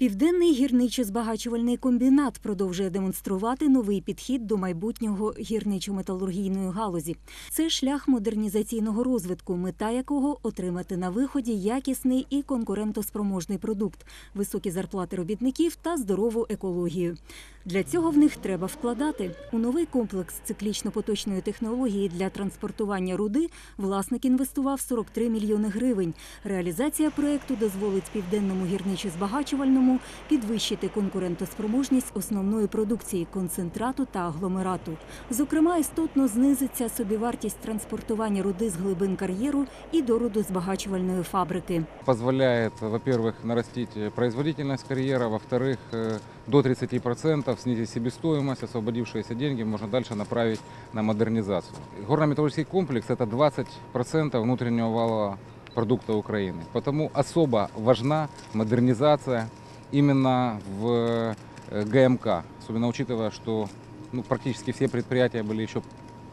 Південний гірничо-збагачувальний комбінат продовжує демонструвати новий підхід до майбутнього гірничо-металургійної галузі. Це шлях модернізаційного розвитку, мета якого отримати на виході якісний і конкурентоспроможний продукт, високі зарплати робітників та здорову екологію. Для цього в них треба вкладати у новий комплекс циклічно-поточної технології для транспортування руди. Власник інвестував 43 мільйони гривень. Реалізація проекту дозволить південному гірничо-збагачувальному підвищити конкурентоспроможність основної продукції концентрату та агломерату. Зокрема, істотно знизиться собівартість транспортування руди з глибин кар'єру і до рудозбагачувальної фабрики. позволяет, во-первых, нарастить э, производительность карьера, во-вторых, э, до 30% снизить себестоимость, освободившиеся деньги можно дальше направить на модернизацию. Горно-металлургический комплекс – это 20% внутреннего валового продукта Украины. Потому особо важна модернизация именно в э, ГМК, особенно учитывая, что ну, практически все предприятия были еще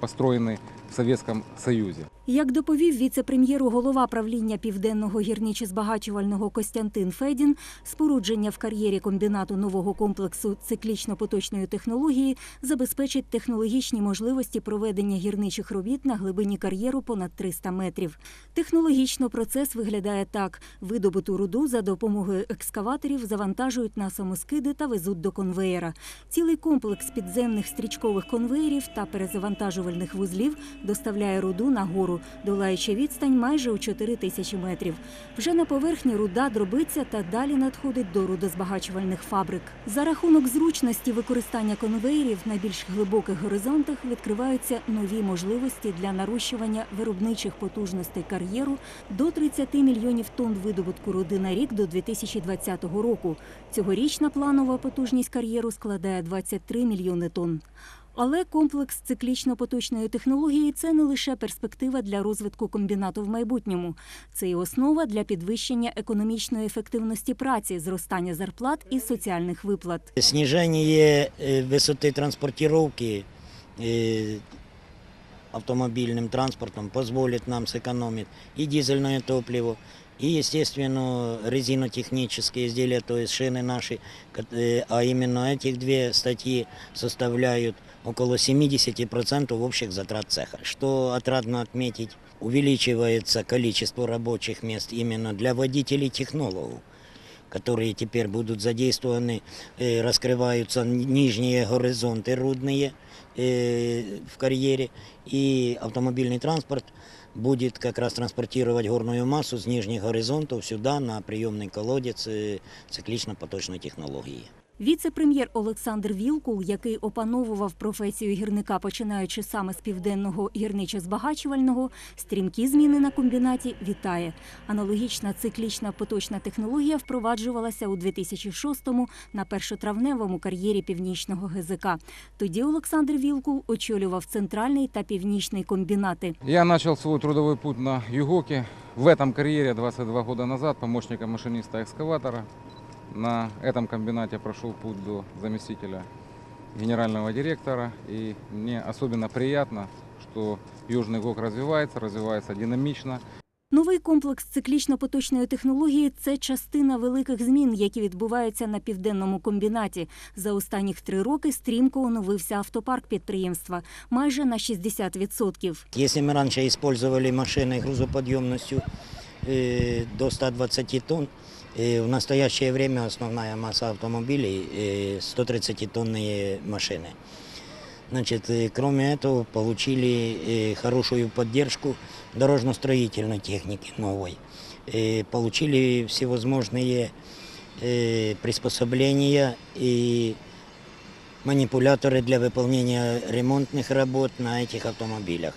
построены в Советском Союзе. Як доповів віце-прем'єру голова правління південного гірничо-збагачувального Костянтин Федін, спорудження в кар'єрі комбінату нового комплексу циклічно-поточної технології забезпечить технологічні можливості проведення гірничих робіт на глибині кар'єру понад 300 метрів. Технологічно процес виглядає так: видобуту руду за допомогою екскаваторів завантажують на самоскиди та везуть до конвеєра. Цілий комплекс підземних стрічкових конвеєрів та перезавантажувальних вузлів доставляє руду на гору, долаючи відстань майже у 4 тисячі метрів. Вже на поверхні руда дробиться та далі надходить до рудозбагачувальних фабрик. За рахунок зручності використання конвеєрів на більш глибоких горизонтах відкриваються нові можливості для нарощування виробничих потужностей кар'єру до 30 мільйонів тонн видобутку руди на рік до 2020 року. Цьогорічна планова потужність кар'єру складає 23 мільйони тонн. Але комплекс циклічно-поточної технології це не лише перспектива для розвитку комбінату в майбутньому, це і основа для підвищення економічної ефективності праці, зростання зарплат і соціальних виплат. Снижение э, высоты транспортировки э, автомобильным транспортом позволит нам сэкономить и дизельное топливо, и, естественно, резинотехнические изделия, то есть шины наши, э, а именно этих две статьи составляют около 70% общих затрат цеха. Что отрадно отметить, увеличивается количество рабочих мест именно для водителей-технологов которые теперь будут задействованы, э, раскрываются ни- нижние горизонты рудные э, в карьере, и автомобильный транспорт будет как раз транспортировать горную массу с нижних горизонтов сюда на приемный колодец э, циклично-поточной технологии. Віце-прем'єр Олександр Вілкул, який опановував професію гірника, починаючи саме з південного гірничо-збагачувального, стрімкі зміни на комбінаті вітає. Аналогічна циклічна поточна технологія впроваджувалася у 2006-му на першотравневому кар'єрі північного ГЗК. Тоді Олександр Вілкул очолював центральний та північний комбінати. Я начал свой трудовой путь на Югоке. В этом карьере 22 года назад помощником машиниста экскаватора. На этом комбинате прошел путь до заместителя генерального директора. И мне особенно приятно, что Южный ГОК развивается, развивается динамично. Новий комплекс циклічно-поточної технології це частина великих змін, які відбуваються на південному комбінаті. За останніх три роки стрімко оновився автопарк підприємства майже на 60%. Если мы раньше использовали машины грузоподъемностью э, до 120 тонн, э, в настоящее время основная масса автомобилей э, 130-тонные машины. Значит, э, кроме этого, получили э, хорошую поддержку дорожно-строительной техники новой. Э, Получили всевозможные э, приспособления и манипуляторы для выполнения ремонтных работ на этих автомобилях.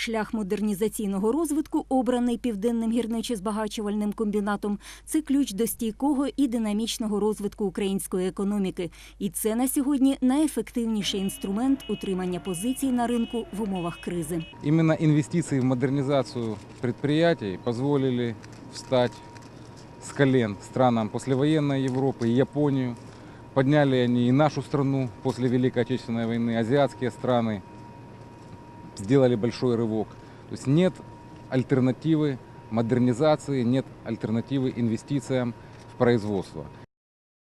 Шлях модернізаційного розвитку, обраний південним гірничо-збагачувальним комбінатом, це ключ до стійкого і динамічного розвитку української економіки. І це на сьогодні найефективніший інструмент утримання позицій на ринку в умовах кризи. Именно инвестиции в модернизацию предприятий позволили встать с колен странам послевоенной Европы и Японию. Подняли они и нашу страну после Великой Отечественной войны, азиатские страны сделали большой рывок. То есть нет альтернативы модернизации, нет альтернативы инвестициям в производство.